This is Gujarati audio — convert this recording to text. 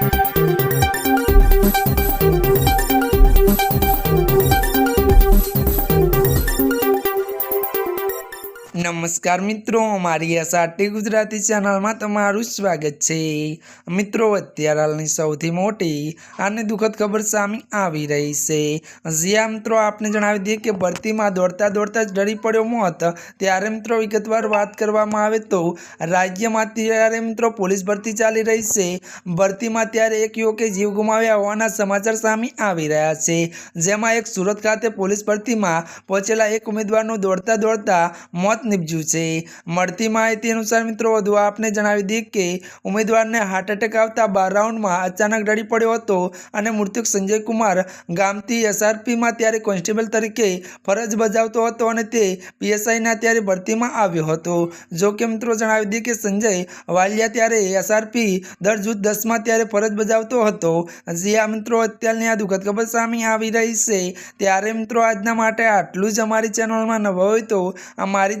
Thank you. નમસ્કાર મિત્રો અમારી એસઆરટી ગુજરાતી ચેનલમાં તમારું સ્વાગત છે. મિત્રો, અત્યારે હાલની સૌથી મોટી અને દુઃખદ ખબર સામે આવી રહી છે. જ્યાં મિત્રો, આપને જણાવી દઈએ કે ભરતીમાં દોડતા દોડતા જ ડરી પડ્યો મોત. ત્યારે મિત્રો, વિગતવાર વાત કરવામાં આવે તો રાજ્યમાં ત્યારે મિત્રો પોલીસ ભરતી ચાલી રહી છે. ભરતીમાં ત્યારે એક યુવકે જીવ ગુમાવ્યા હોવાના સમાચાર સામે આવી રહ્યા છે. જેમાં એક સુરત ખાતે પોલીસ ભરતીમાં પહોંચેલા એક ઉમેદવારનું દોડતા દોડતા મોત નીપજ્યું છે. મળતી માહિતી અનુસાર મિત્રો, વધુ આપને જણાવી દઈએ કે ઉમેદવારને હાર્ટ એટેક આવતા બાર રાઉન્ડમાં અચાનક ડરી પડ્યો હતો અને મૃતક સંજય કુમાર ગામથી એસઆરપીમાં ત્યારે કોન્સ્ટેબલ તરીકે ફરજ બજાવતો હતો અને તે પીએસઆઈના ત્યારે ભરતીમાં આવ્યો હતો. જો કે મિત્રો, જણાવી દઈએ કે સંજય વાલિયા ત્યારે એસઆરપી દર જૂથ દસમાં ત્યારે ફરજ બજાવતો હતો. જ્યાં મિત્રો, અત્યારની આ દુઃખદ ખબર સામે આવી રહી છે. ત્યારે મિત્રો, આજના માટે આટલું જ અમારી ચેનલમાં નવા હોય તો અમારી